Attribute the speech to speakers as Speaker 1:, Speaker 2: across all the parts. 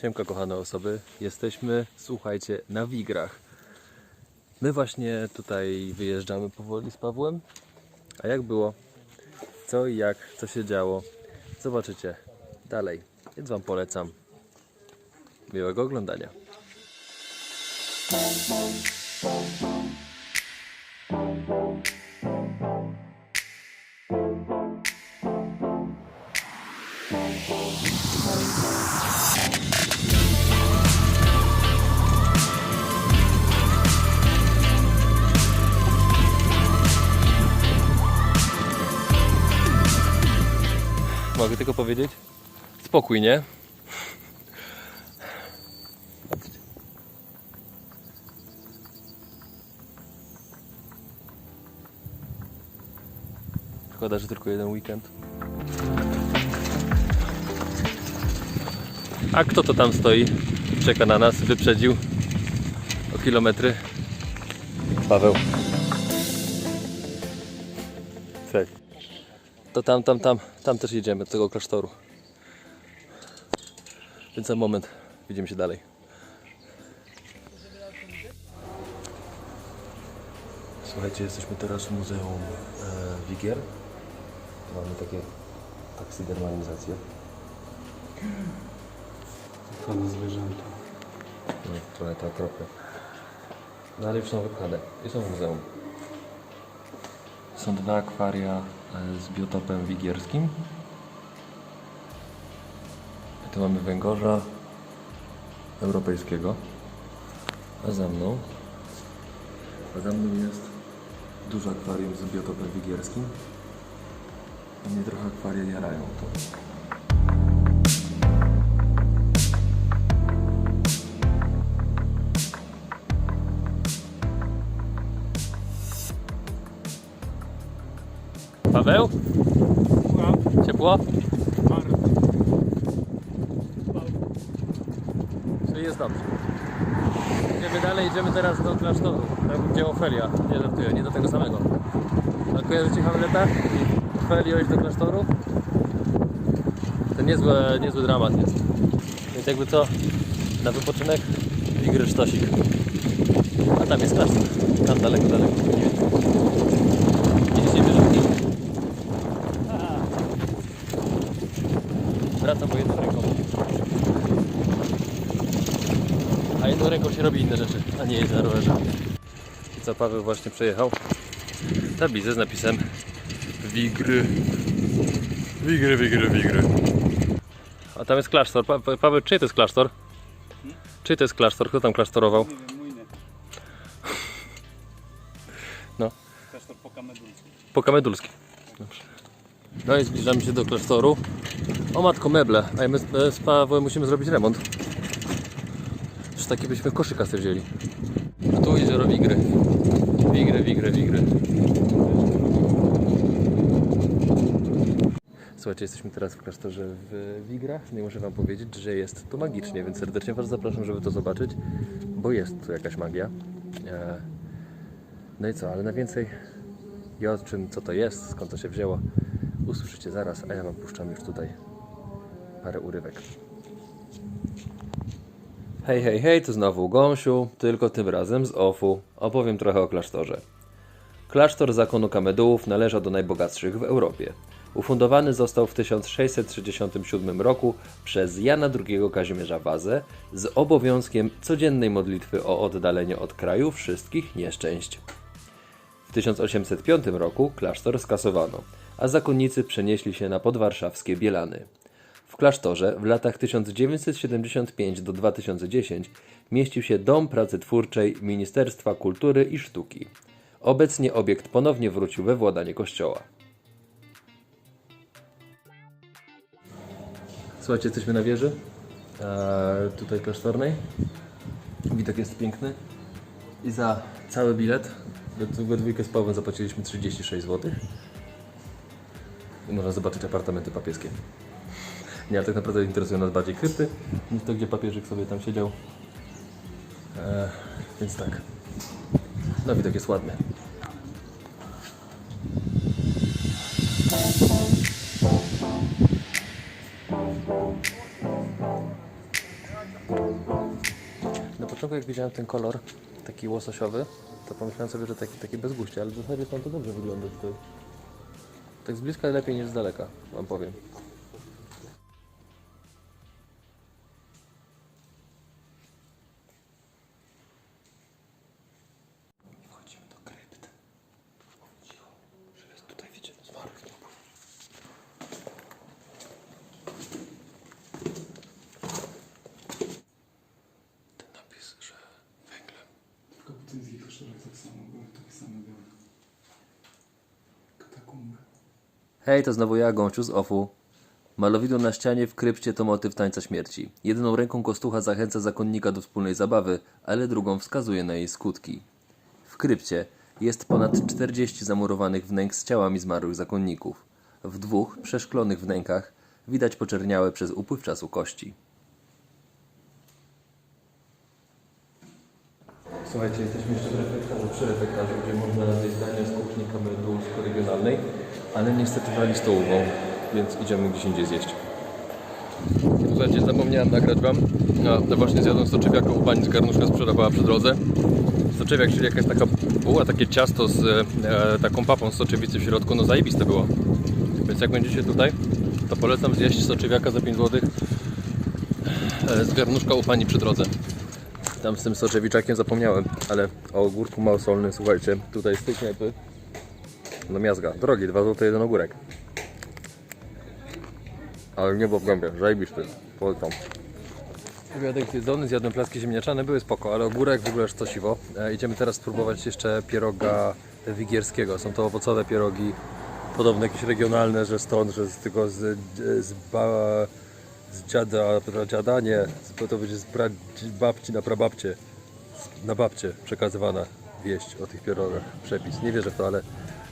Speaker 1: Siemka kochane osoby, jesteśmy, słuchajcie, na Wigrach. My właśnie tutaj wyjeżdżamy powoli z Pawłem. A jak było? Co i jak? Co się działo? Zobaczycie dalej. Więc Wam polecam. Miłego oglądania. Mogę tylko powiedzieć? Spokój, nie? Szkoda, że tylko jeden weekend. A kto to tam stoi? Czeka na nas, wyprzedził o kilometry. Paweł. To tam, tam, tam, tam też jedziemy, do tego klasztoru. Więc za moment widzimy się dalej. Słuchajcie, jesteśmy teraz w Muzeum e, Wigier. Mamy takie taksydermalizacje.
Speaker 2: Kochane zwierzęta.
Speaker 1: No, trochę to okropne. No ale już są wypchane. I są w muzeum. Są dwa akwaria z biotopem wigierskim. I tu mamy węgorza europejskiego. A za mną a za mną jest duże akwarium z biotopem wigierskim. A mnie trochę akwaria jarają to. Paweł? Ciepło? Czyli jest dobrze. Idziemy dalej, idziemy teraz do klasztoru, tam gdzie Ofelia. Nie żartuję, nie do tego samego. A kojarzycie Hamleta? Ofelio iść do klasztoru? To niezły, niezły dramat jest. Więc jakby co, na wypoczynek Wigry Sztosik. A tam jest klasztor. Tam daleko, daleko. Nie wiem. Widzicie wieżówki? Wracam po jedną ręką. A jedną ręką się robi inne rzeczy, a nie jeździ na rowerze. I co Paweł właśnie przejechał? Tablicę z napisem Wigry. Wigry, wigry, wigry. A tam jest klasztor. Pa Pa- Paweł, czyj to jest klasztor? Czyj to jest klasztor? Kto tam klasztorował?
Speaker 2: Nie wiem, mój nie.
Speaker 1: No.
Speaker 2: Klasztor Pokamedulski.
Speaker 1: Pokamedulski. Dobrze. No i zbliżamy się do klasztoru. O matko, meble. A my z- z Pawłem musimy zrobić remont. Taki byśmy koszyka sobie wzięli. Tu jezioro Wigry. Wigry, Wigry, Wigry. Słuchajcie, jesteśmy teraz w klasztorze w Wigrach. Nie muszę Wam powiedzieć, że jest to magicznie, więc serdecznie Was zapraszam, żeby to zobaczyć, bo jest tu jakaś magia. E, No i co, ale na więcej i o czym, co to jest, skąd to się wzięło, usłyszycie zaraz, a ja Wam puszczam już tutaj parę urywek. Hej, hej, hej, tu znowu Gąsiu, tylko tym razem z OFU. Opowiem trochę o klasztorze. Klasztor zakonu Kamedułów należał do najbogatszych w Europie. Ufundowany został w 1667 roku przez Jana II Kazimierza Wazę z obowiązkiem codziennej modlitwy o oddalenie od kraju wszystkich nieszczęść. W 1805 roku klasztor skasowano, a zakonnicy przenieśli się na podwarszawskie Bielany. Klasztorze w latach 1975 do 2010 mieścił się Dom Pracy Twórczej Ministerstwa Kultury i Sztuki. Obecnie obiekt ponownie wrócił we władanie kościoła. Słuchajcie, jesteśmy na wieży e, tutaj klasztornej. Widok jest piękny. I za cały bilet, we dwójkę z Pawłem zapłaciliśmy 36 zł. I można zobaczyć apartamenty papieskie. Nie, ale tak naprawdę interesują nas bardziej krypty niż to, gdzie papieżyk sobie tam siedział. E, więc tak. No widok jest ładny. początku jak widziałem ten kolor, taki łososiowy, to pomyślałem sobie, że taki, taki bez guścia, ale w zasadzie tam to dobrze wygląda tutaj. Tak z bliska lepiej niż z daleka, wam powiem.
Speaker 2: Tak samo. Katakumby.
Speaker 1: Hej, to znowu ja, Gąciu z OFU. Malowidło na ścianie w krypcie to motyw tańca śmierci. Jedną ręką kostucha zachęca zakonnika do wspólnej zabawy, ale drugą wskazuje na jej skutki. W krypcie jest ponad 40 zamurowanych wnęk z ciałami zmarłych zakonników. W dwóch przeszklonych wnękach widać poczerniałe przez upływ czasu kości. Słuchajcie, jesteśmy jeszcze w refektarzu, przy refektarzu, gdzie można zjeść dania z kuchni kamerduńsko-regionalnej, ale niestety wali stołową, więc idziemy gdzieś indziej zjeść. Słuchajcie, zapomniałem nagrać Wam. No, właśnie zjadłem soczewiaka u pani z garnuszka sprzedawała przy drodze. Soczewiak, czyli jakaś taka buła, takie ciasto z e, taką papą z soczewicy w środku, no zajebiste było. Więc jak będziecie tutaj, to polecam zjeść soczewiaka za 5 zł e, z garnuszka u pani przy drodze. Tam z tym soczewiczakiem zapomniałem, ale o ogórku małosolnym, słuchajcie, tutaj z tej knajpy, no miazga, drogi, 2 zł jeden ogórek. Ale niebo w gębie, zajebisty, polecam. Obiadek zjedzony, zjadłem placki ziemniaczane, były spoko, ale ogórek w ogóle aż cosiwo. E, idziemy teraz spróbować jeszcze pieroga wigierskiego. Są to owocowe pierogi, podobne jakieś regionalne, że stąd, że z tylko z, z, ba, z dziada, pra dziada, nie, z- to będzie z babci na prababcie, na babcie przekazywana wieść o tych pierogach, przepis. Nie wierzę w to, ale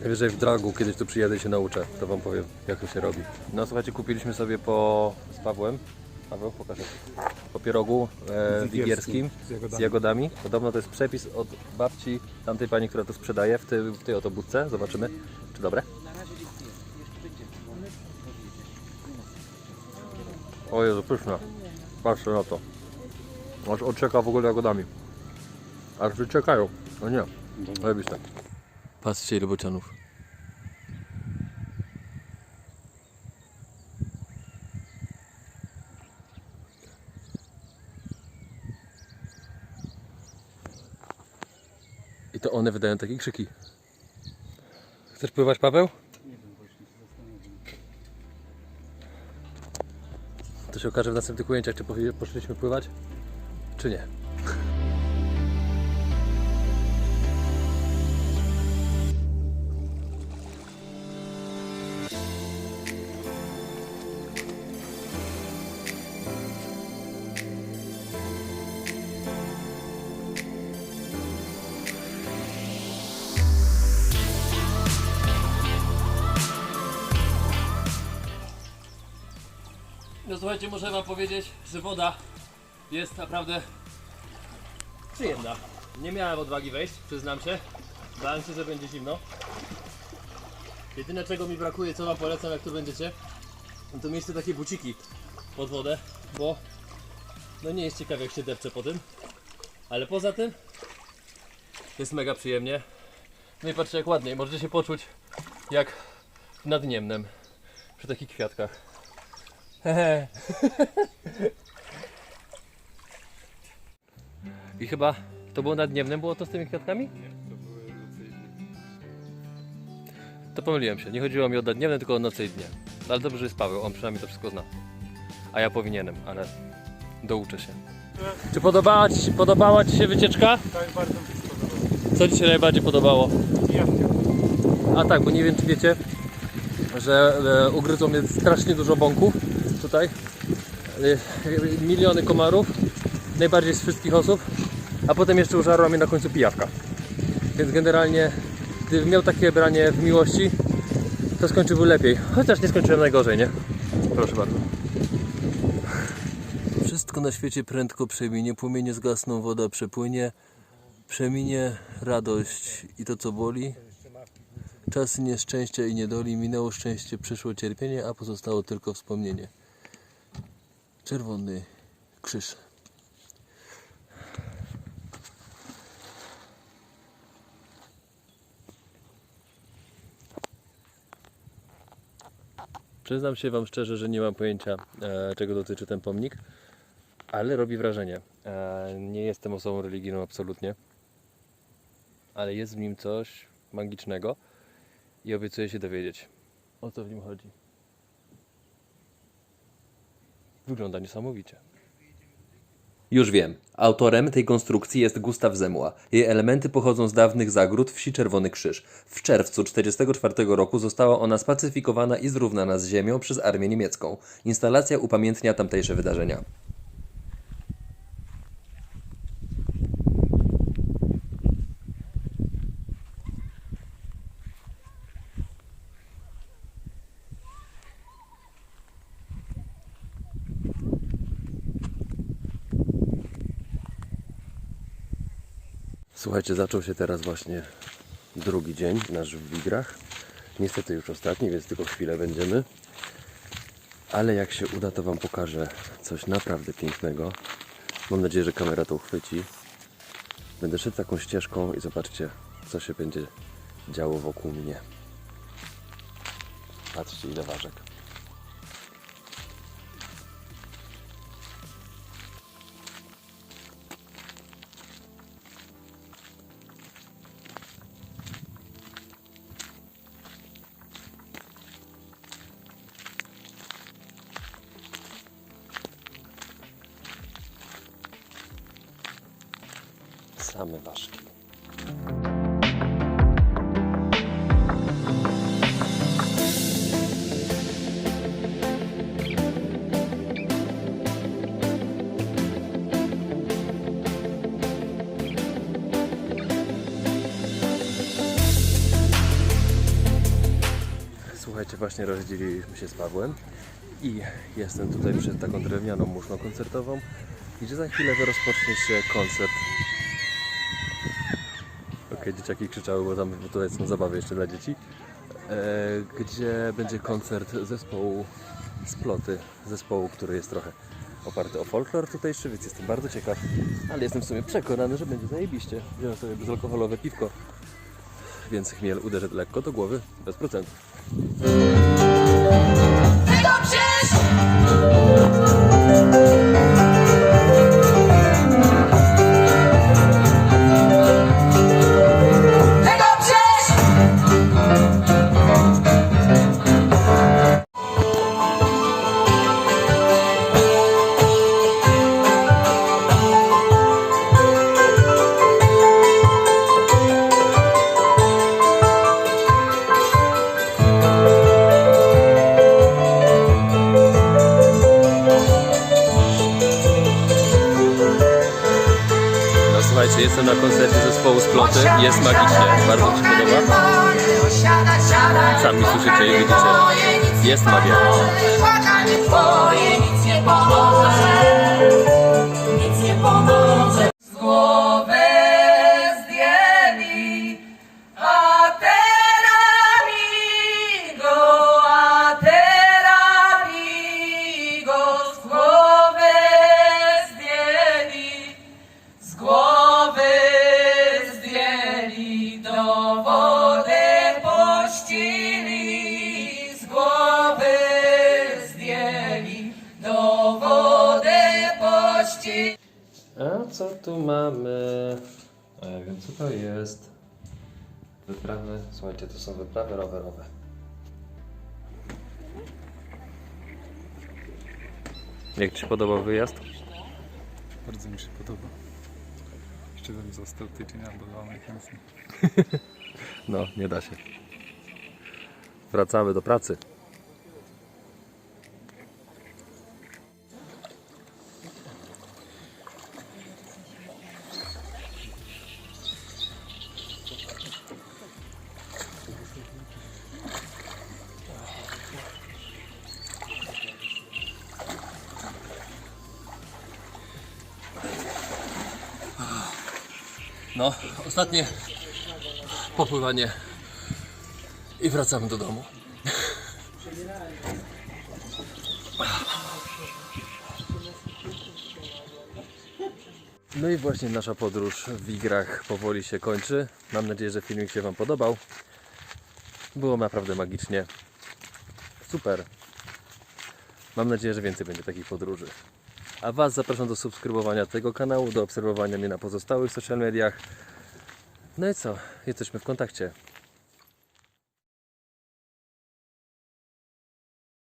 Speaker 1: najwyżej w dragu kiedyś tu przyjadę i się nauczę, to wam powiem, jak to się robi. No słuchajcie, kupiliśmy sobie po, z Pawłem, Paweł, pokażę, po pierogu e, wigierskim
Speaker 2: z jagodami.
Speaker 1: z jagodami. Podobno to jest przepis od babci tamtej pani, która to sprzedaje w, tej- w tej oto budce. Zobaczymy, czy dobre. O Jezu, pyszne. Patrzcie na to. Aż odczeka w ogóle jagodami. Aż wyciekają. No nie, zajebiste. Patrzcie ile bocianów. I to one wydają takie krzyki. Chcesz pływać, Paweł? To się okaże w następnych ujęciach, czy poszliśmy pływać, czy nie. Słuchajcie, muszę wam powiedzieć, że woda jest naprawdę przyjemna. Nie miałem odwagi wejść, przyznam się. Bałem się, że będzie zimno. Jedyne czego mi brakuje, co wam polecam jak tu będziecie, to miejsce takie buciki pod wodę, bo no nie jest ciekawe jak się depcze po tym. Ale poza tym jest mega przyjemnie. No i patrzcie jak ładnie, możecie się poczuć jak nad Niemnem przy takich kwiatkach. I chyba to było nad Niemnem, było to z tymi kwiatkami? To pomyliłem się. Nie chodziło mi o nadniemne, tylko o nocy i dnie. Ale dobrze, że jest Paweł, on przynajmniej to wszystko zna. A ja powinienem, ale douczę się. Czy podobała Ci, się- podobała ci się wycieczka?
Speaker 2: Tak, bardzo mi się spodobało.
Speaker 1: Co Ci się najbardziej podobało? A tak, bo nie wiem czy wiecie, że e, ugryzło mnie strasznie dużo bąków tutaj. E, miliony komarów, najbardziej z wszystkich osób, a potem jeszcze użarła mnie na końcu pijawka. Więc generalnie, gdybym miał takie branie w miłości, to skończyłby lepiej. Chociaż nie skończyłem najgorzej, nie? Proszę bardzo. Wszystko na świecie prędko przeminie, płomienie zgasną, woda przepłynie, przeminie radość i to co boli, Czasy nieszczęścia i niedoli, minęło szczęście, przyszło cierpienie, a pozostało tylko wspomnienie. Czerwony Krzyż. Przyznam się Wam szczerze, że nie mam pojęcia, e, czego dotyczy ten pomnik, ale robi wrażenie. E, nie jestem osobą religijną absolutnie, ale jest w nim coś magicznego i obiecuję się dowiedzieć, o co w nim chodzi. Wygląda niesamowicie. Już wiem. Autorem tej konstrukcji jest Gustaw Zemła. Jej elementy pochodzą z dawnych zagród wsi Czerwony Krzyż. W czerwcu 1944 roku została ona spacyfikowana i zrównana z ziemią przez armię niemiecką. Instalacja upamiętnia tamtejsze wydarzenia. Słuchajcie, zaczął się teraz właśnie drugi dzień nasz w Wigrach. Niestety już ostatni, więc tylko chwilę będziemy. Ale jak się uda, to Wam pokażę coś naprawdę pięknego. Mam nadzieję, że kamera to uchwyci. Będę szedł taką ścieżką i zobaczcie, co się będzie działo wokół mnie. Patrzcie, ile ważek. Ważki. Słuchajcie, właśnie rozdzieliliśmy się z Pawłem i jestem tutaj przed taką drewnianą muszlą koncertową, gdzie za chwilę rozpocznie się koncert Okej, dzieciaki krzyczały, bo tam bo tutaj są zabawy jeszcze dla dzieci. E, gdzie będzie koncert zespołu Sploty, zespołu, który jest trochę oparty o folklor tutejszy, więc jestem bardzo ciekaw, ale jestem w sumie przekonany, że będzie zajebiście. Wziąłem sobie bezalkoholowe piwko, więc chmiel uderzy lekko do głowy, bez procentów. Jestem na koncercie zespołu Sploty, jest magicznie, bardzo mi się podoba. Sami słyszycie i widzicie, jest magia. A co tu mamy? A ja wiem co to jest. Wyprawy, słuchajcie, to są wyprawy rowerowe. Jak Ci się podobał wyjazd?
Speaker 2: Bardzo mi się podoba. Jeszcze bym został tydzień albo dwa najchętniej.
Speaker 1: No, nie da się. Wracamy do pracy. No, ostatnie popływanie i wracamy do domu. No i właśnie nasza podróż w Wigrach powoli się kończy. Mam nadzieję, że filmik się Wam podobał. Było naprawdę magicznie. Super. Mam nadzieję, że więcej będzie takich podróży. A Was zapraszam do subskrybowania tego kanału, do obserwowania mnie na pozostałych social mediach. No i co? Jesteśmy w kontakcie.